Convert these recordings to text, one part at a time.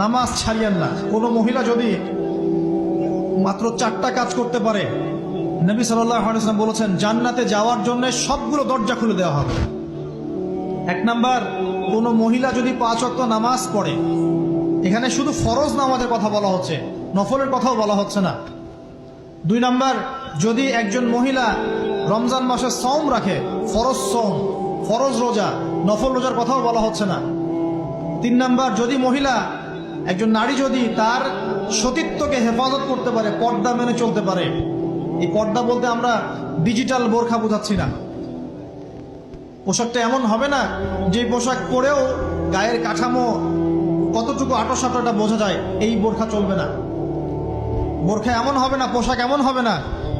নামাজ ছাড়িয়েন না। কোনো মহিলা যদি মাত্র চারটা কাজ করতে পারে, নবী সাল্লাম বলেছেন, জান্নাতে যাওয়ার জন্য সবগুলো দরজা খুলে দেওয়া হবে। এক নাম্বার, কোনো মহিলা যদি পাঁচ অক্ত নামাজ পড়ে, এখানে শুধু ফরজ নামাজের কথা বলা হচ্ছে, নফলের কথাও বলা হচ্ছে না। দুই নাম্বার, যদি একজন মহিলা রমজান মাসে সম রাখে, ফরজ সম ফরজ রোজা, নফল রোজার কথাও বলা হচ্ছে না। তিন নাম্বার, যদি মহিলা একজন নারী যদি তার সতীত্বকে হেফাজত করতে পারে, পর্দা মেনে চলতে পারে, এই পর্দা বলতে আমরা ডিজিটাল বোরখা বোঝাচ্ছি না। পোশাকটা এমন হবে না যে পোশাক পরেও গায়ের কাঠামো কতটুকু আটো সাটোটা বোঝা যায়, এই বোরখা চলবে না। বোরখা এমন হবে না, পোশাক এমন হবে না,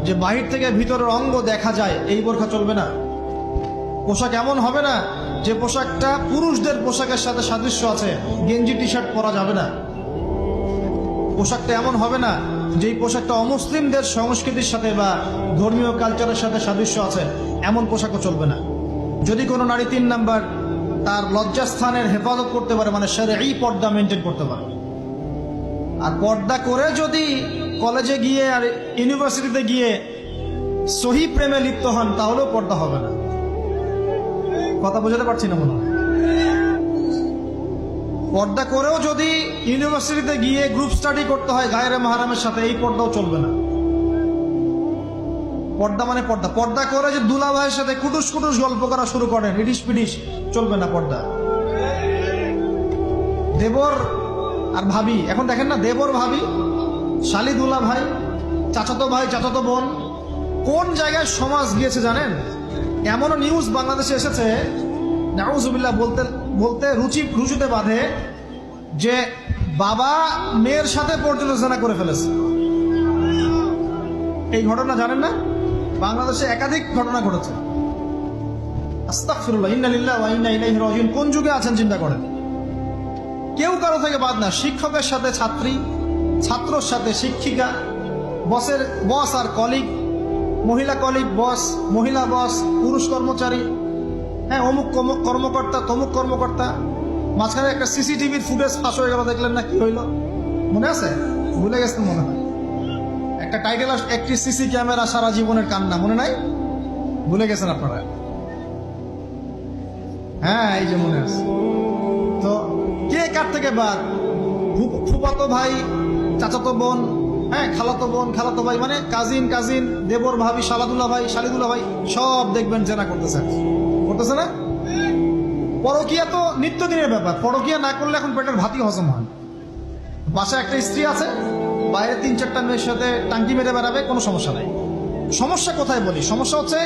যে বাহির থেকে ভিতরের অঙ্গ দেখা যায়, এই বোরখা চলবে না। পোশাক এমন হবে না, যে পোশাকটা পুরুষদের পোশাকের সাথে সাদৃশ্য আছে, গেঞ্জি টি শার্ট পরা যাবে না। পোশাকটা এমন হবে না, যেই পোশাকটা অমুসলিমদের সংস্কৃতির সাথে বা ধর্মীয় কালচারের সাথে সাদৃশ্য আছে, এমন পোশাকও চলবে না। যদি কোনো নারী তিন নাম্বার তার লজ্জাস্থানের হেফাজত করতে পারে মানে সেরে এই পর্দা মেনটেন করতে পারে। আর পর্দা করে যদি কলেজে গিয়ে আর ইউনিভার্সিটিতে গিয়ে সহি প্রেমে লিপ্ত হন, তাহলেও পর্দা হবে না। কথা বোঝাতে পারছি না মনে হয়। পর্দা করেও যদি ইউনিভার্সিটিতে গিয়ে গ্রুপ স্টাডি করতে হয় গায়ের মাহারামের সাথে, এই পর্দাও চলবে না। পর্দা মানে পর্দা। পর্দা করে যে দুলা ভাইয়ের সাথে কুটুস কুটুস গল্প করা শুরু করেন ইডিস পিডিস চলবে না পর্দা। দেবর আর ভাবি, এখন দেখেন না, দেবর ভাবি, শালি দুলা ভাই চাচাতো ভাই, চাচাতো বোন, কোন জায়গায় সমাজ গিয়েছে জানেন? এমনও নিউজ বাংলাদেশে এসেছে, নাউজুবিল্লাহ বলতে বলতে রুচি রুচুতে বাঁধে যে বাবা মেয়ের সাথে পর্যন্ত জেনা করে ফেলেছে। এই ঘটনা জানেন না? বাংলাদেশে একাধিক ঘটনা ঘটেছে। কোন যুগে আছেন চিন্তা করেন? কেউ কারও থেকে বাদ না। শিক্ষকের সাথে ছাত্রী, ছাত্রর সাথে শিক্ষিকা, বসের বস আর কলিগ, মহিলা কলিগ, বস, মহিলা বস, পুরুষ কর্মচারী হ্যাঁ অমুক কর্ম- কর্মকর্তা, তমুক কর্মকর্তা। মাঝখানে একটা সিসিটিভির ফুটেজ ফাঁস হয়ে গেল, দেখলেন না কি হইল? মনে আছে? ভুলে গেছেন মনে হয়। একটা টাইটেল একটি সিসি ক্যামেরা সারা জীবনের কান্না, মনে নাই? ভুলে গেছেন আপনারা? হ্যাঁ এই যে মনে আছে। তো কে কার থেকে বাদ? ফু- ফুফাতো ভাই, চাচাতো বোন হ্যাঁ খালাতো বোন, খালাতো ভাই মানে কাজিন কাজিন দেবর ভাবি শালাদুল্লাহ ভাই শালিদুল্লাহ ভাই, সব দেখবেন জেনা করতেছে। করতেছে না? পরকিয়া তো নিত্যদিনের ব্যাপার। পরকিয়া না করলে এখন পেটের ভাতই হজম হয়। বাসায় একটা স্ত্রী আছে, বাইরে তিন চারটা মেয়ের সাথে টাঙ্কি মেরে বেড়াবে, কোনো সমস্যা নাই। সমস্যা কোথায় বলি? সমস্যা হচ্ছে,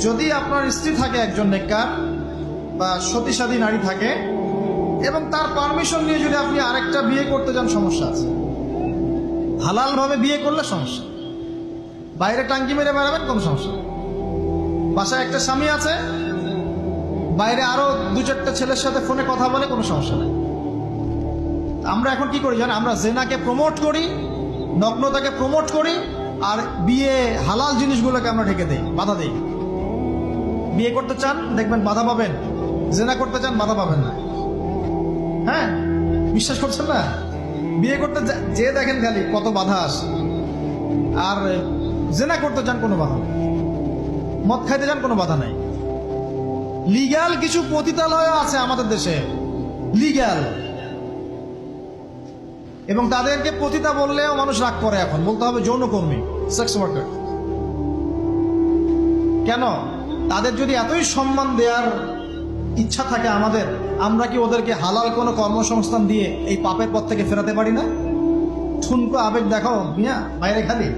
যদি আপনার স্ত্রী থাকে একজন নেককার বা সতীসাধী নারী থাকে, এবং তার পারমিশন নিয়ে যদি আপনি আরেকটা বিয়ে করতে যান, সমস্যা আছে। হালাল ভাবে বিয়ে করলে সমস্যা। বাইরে টাঙ্কি মেরে বেড়াবেন, কোনো সমস্যা বাসায় একটা স্বামী আছে বাইরে আরও দু চারটা ছেলের সাথে ফোনে কথা বলে, কোনো সমস্যা নেই। আমরা এখন কি করি জানেন? আমরা জেনাকে প্রমোট করি, নগ্নতাকে প্রমোট করি, আর বিয়ে হালাল জিনিসগুলোকে আমরা ঢেকে দেই, বাধা দেই। বিয়ে করতে চান, দেখবেন বাধা পাবেন। জেনা করতে চান, বাধা পাবেন না। হ্যাঁ? বিশ্বাস করছেন না? বিয়ে করতে যা- দেখেন খালি কত বাধা আসে আর জেনা করতে চান, কোনো বাধা মদ খাইতে চান, কোনো বাধা নাই। লিগ্যাল কিছু পতিতালয় আছে আমাদের দেশে। লিগ্যাল এবং তাদেরকে পতিতা বললেও মানুষ রাগ করে এখন। বলতে হবে যৌনকর্মী সেক্স ওয়ার্কার কেন? তাদের যদি এতই সম্মান দেওয়ার ইচ্ছা থাকে আমাদের, আমরা কি ওদেরকে হালাল কোনো কর্মসংস্থান দিয়ে এই পাপের পথ থেকে ফেরাতে পারি না? ঠুনকো আবেগ দেখাও মিয়া, বাইরে খালি।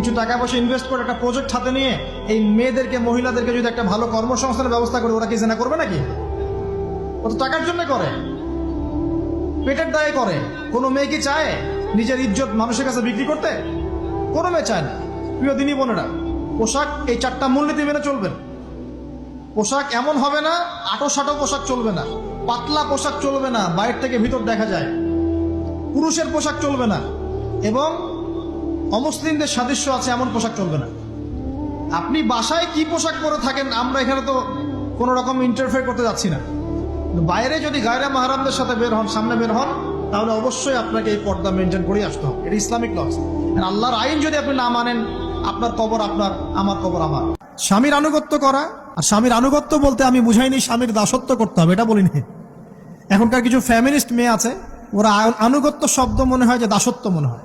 কিছু টাকা পয়সা ইনভেস্ট করে একটা প্রজেক্ট হাতে নিয়ে এই মেয়েদেরকে, মহিলাদেরকে যদি একটা ভালো কর্মসংস্থানের ব্যবস্থা করে, ওরা কি জেনা করবে নাকি? ও তো টাকার জন্য করে। পেটের দায়ে করে। কোনো মেয়ে কি চায় নিজের ইজ্জত মানুষের কাছে বিক্রি করতে? কোনো মেয়ে চায় না। প্রিয় দিনী বোনেরা, পোশাক এই চারটা মূলনীতি মেনে চলবেন। পোশাক এমন হবে না, আটো সাটো পোশাক চলবে না, পাতলা পোশাক চলবে না বাইরে থেকে ভিতর দেখা যায়। পুরুষের পোশাক চলবে না। এবং অমুসলিমদের সাদৃশ্য আছে, এমন পোশাক চলবে না। আপনি বাসায় কি পোশাক পরে থাকেন, আমরা এখানে তো কোনো রকম ইন্টারফেয়ার করতে যাচ্ছি না। বাইরে যদি গায়রা মাহারামদের সাথে বের হন, সামনে বের হন, তাহলে অবশ্যই আপনাকে এই পর্দা মেনটেন করেই আসতে হবে। এটা ইসলামিক লস আল্লাহর আইন যদি আপনি না মানেন, আপনার কবর আপনার, আমার কবর আমার। স্বামীর আনুগত্য করা, আর স্বামীর আনুগত্য বলতে আমি বুঝাইনি, স্বামীর দাসত্ব করতে হবে, এটা বলিনি। এখনকার কিছু ফ্যামিলিস্ট মেয়ে আছে, ওরা আনুগত্য শব্দ মনে হয় যে দাসত্ব মনে হয়।